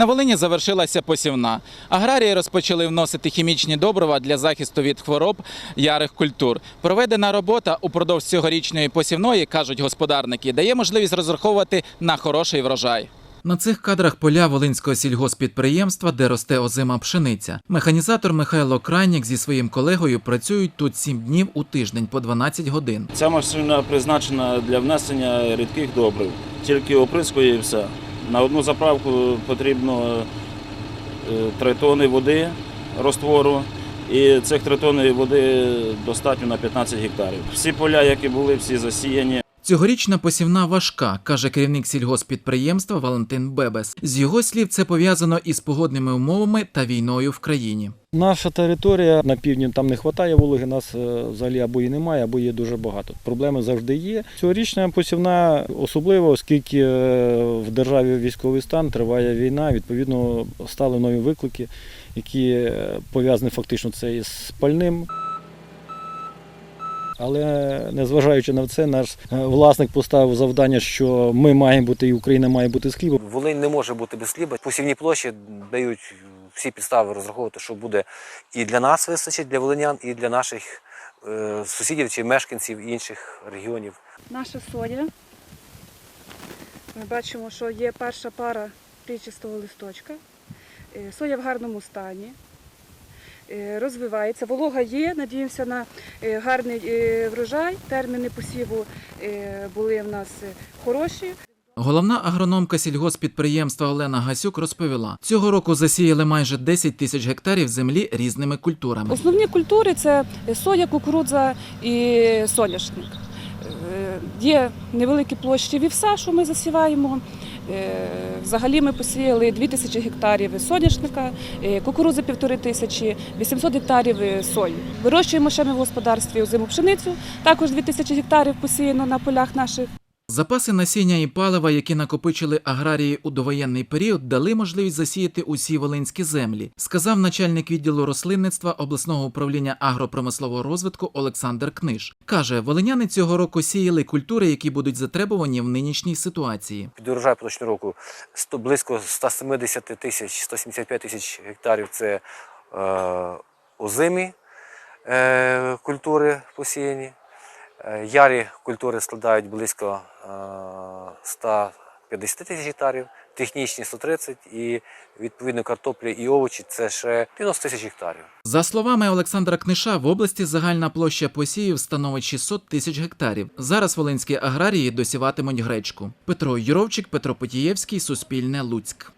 На Волині завершилася посівна. Аграрії розпочали вносити хімічні добрива для захисту від хвороб ярих культур. Проведена робота упродовж цьогорічної посівної, кажуть господарники, дає можливість розраховувати на хороший врожай. На цих кадрах поля Волинського сільгоспідприємства, де росте озима пшениця. Механізатор Михайло Крайнік зі своїм колегою працюють тут 7 днів у тиждень по 12 годин. Ця машина призначена для внесення рідких добрив. Тільки оприскує і все. На одну заправку потрібно 3 тони води розтвору. І цих 3 тони води достатньо на 15 гектарів. Всі поля, які були, всі засіяні. Цьогорічна посівна важка, каже керівник сільгоспідприємства Валентин Бебес. З його слів, це пов'язано із погодними умовами та війною в країні. Наша територія на півдні там не вистачає вологи, нас е, взагалі або її немає, або є дуже багато. Проблеми завжди є. Цьогорічна посівна особливо, оскільки е, в державі військовий стан триває війна. Відповідно, стали нові виклики, які е, пов'язані фактично це із пальним. Але незважаючи на це, наш е, власник поставив завдання, що ми маємо бути і Україна має бути з хлібом. Волинь не може бути без хліба. Посівні площі дають всі підстави розраховувати, що буде і для нас вистачить, для волинян, і для наших е, сусідів чи мешканців інших регіонів. Наша соя. Ми бачимо, що є перша пара плічистого листочка. Е, Соя в гарному стані. Е, Розвивається. Волога є, надіємося на е, гарний е, врожай. Терміни посіву були в нас хороші. Головна агрономка сільгоспідприємства Олена Гасюк розповіла, цього року засіяли майже 10 тисяч гектарів землі різними культурами. Основні культури це соя, кукурудза і соняшник. Є невеликі площі вівса, що ми засіваємо. Е, Взагалі ми посіяли 2 тисячі гектарів соняшника, е, кукурудзи півтори тисячі, 800 гектарів е, сої. Вирощуємо ще ми в господарстві озиму пшеницю, також 2 тисячі гектарів посіяно на полях наших. Запаси насіння і палива, які накопичили аграрії у довоєнний період, дали можливість засіяти усі волинські землі, сказав начальник відділу рослинництва обласного управління агропромислового розвитку Олександр Книж. Каже, волиняни цього року сіяли культури, які будуть затребувані в нинішній ситуації. Під урожай поточного року 100, близько 170 тисяч, 175 тисяч гектарів це е, озимі е, культури посіяні. Е, ярі культури складають близько е, 150 тисяч гектарів, технічні 130 і відповідно картоплі і овочі це ще 90 тисяч гектарів. За словами Олександра Книша, в області загальна площа посівів становить 600 тисяч гектарів. Зараз волинські аграрії досіватимуть гречку. Петро Юровчик, Петро Потієвський, Суспільне, Луцьк.